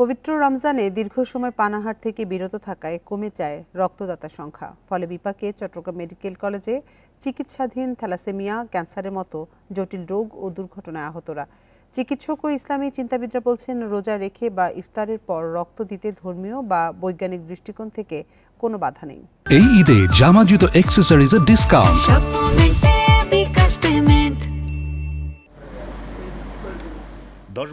পবিত্র রমজানে দীর্ঘ সময় পানাহার থেকে বিরত থাকায় কমে যায় রক্তদাতার সংখ্যা। ফলে বিপাকে চট্টগ্রাম মেডিকেল কলেজে চিকিৎসাধীন থ্যালাসেমিয়া ক্যান্সারের মতো জটিল রোগ ও দুর্ঘটনায় আহতরা। চিকিৎসক ও ইসলামী চিন্তাবিদরা বলছেন রোজা রেখে বা ইফতারের পর রক্ত দিতে ধর্মীয় বা বৈজ্ঞানিক দৃষ্টিকোণ থেকে কোনো বাধা নেই। এই ঈদে জামা জুতো অ্যাক্সেসরিজের ডিসকাউন্ট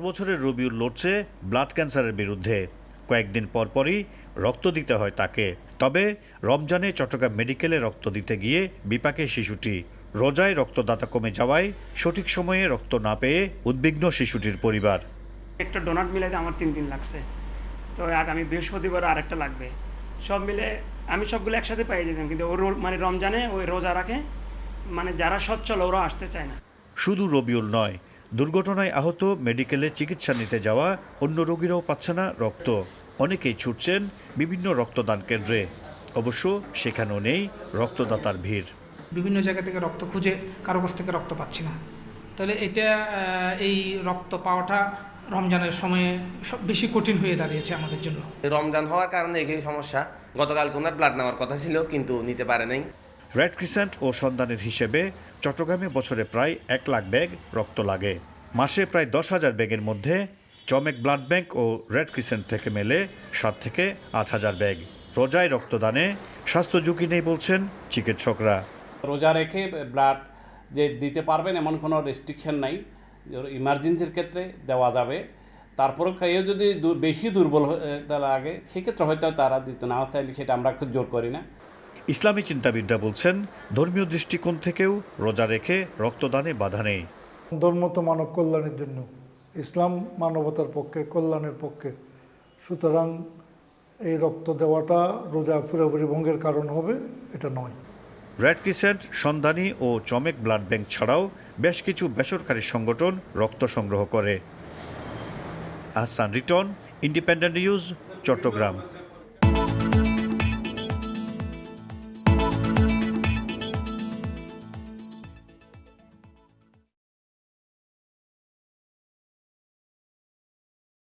বছরের রবিউল লড়ছে ব্লাড ক্যান্সারের বিরুদ্ধে। কয়েকদিন পরপরই রক্ত দিতে হয় তাকে। তবে রমজানে চট্টগ্রাম মেডিকেলে রক্ত দিতে গিয়ে বিপাকে শিশুটি। রোজায় রক্তদাতা কমে যাওয়ায় সঠিক সময়ে রক্ত না পেয়ে উদ্বিগ্ন শিশুটির পরিবার। একটা ডোনাট মিলাইতে আমার তিন দিন লাগছে। তো আগামী বৃহস্পতিবার আরেকটা লাগবে। সব মিলে আমি সবগুলো একসাথে পেয়ে যেতাম কিন্তু ওর মানে রমজানে ওই রোজা রাখে মানে যারা সচ্ছল ওরা আসতে চায় না। শুধু রবিউল নয় দুর্ঘটনায় আহত মেডিকেলে চিকিৎসা নিতে যাওয়া অন্য রোগীরাও পাচ্ছে না রক্ত। অনেকেই ছুটছেন বিভিন্ন রক্তদান কেন্দ্রে। অবশ্য সেখানেও নেই রক্তদাতার ভিড়। বিভিন্ন জায়গা থেকে রক্ত খুঁজে কারও কাছ থেকে রক্ত পাচ্ছি না। তাহলে এটা এই রক্ত পাওয়াটা রমজানের সময়ে সব বেশি কঠিন হয়ে দাঁড়িয়েছে আমাদের জন্য। রমজান হওয়ার কারণে এই সমস্যা। গতকাল ওনার ব্লাড নেওয়ার কথা ছিল কিন্তু নিতে পারে নাই। রেড ক্রিসেন্ট ও সন্ধানের হিসেবে চট্টগ্রামে বছরে প্রায় এক লাখ ব্যাগ রক্ত লাগে। মাসে প্রায় দশ হাজার ব্যাগের মধ্যে চমেক ব্লাড ব্যাংক ও রেড ক্রিসেন্ট থেকে মেলে সাত থেকে আট হাজার ব্যাগ। রোজায় রক্তদানে স্বাস্থ্য ঝুঁকি নেই বলছেন চিকিৎসকরা। রোজা রেখে ব্লাড যে দিতে পারবেন এমন কোনো রেস্ট্রিকশন নাই। ইমার্জেন্সির ক্ষেত্রে দেওয়া যাবে। তারপরে কেউ যদি বেশি দুর্বল আগে, সেক্ষেত্রে হয়তো তারা দিতে না। চাইলে সেটা আমরা খুব জোর করি না। ইসলামী চিন্তাবিদরা বলছেন ধর্মীয় দৃষ্টিকোণ থেকেও রোজা রেখে রক্তদানে বাধা নেই। ধর্ম তো মানব কল্যাণের জন্য ইসলাম মানবতার পক্ষে কল্যাণের পক্ষে। সুতরাং এই রক্ত দেওয়াটা রোজা পুরোপুরি ভঙ্গের কারণ হবে এটা নয়। রেড ক্রিসেন্ট সন্ধানী ও চমেক ব্লাড ব্যাংক ছাড়াও বেশ কিছু বেসরকারি সংগঠন রক্ত সংগ্রহ করে। Ahsan Riton Independent News Chattogram.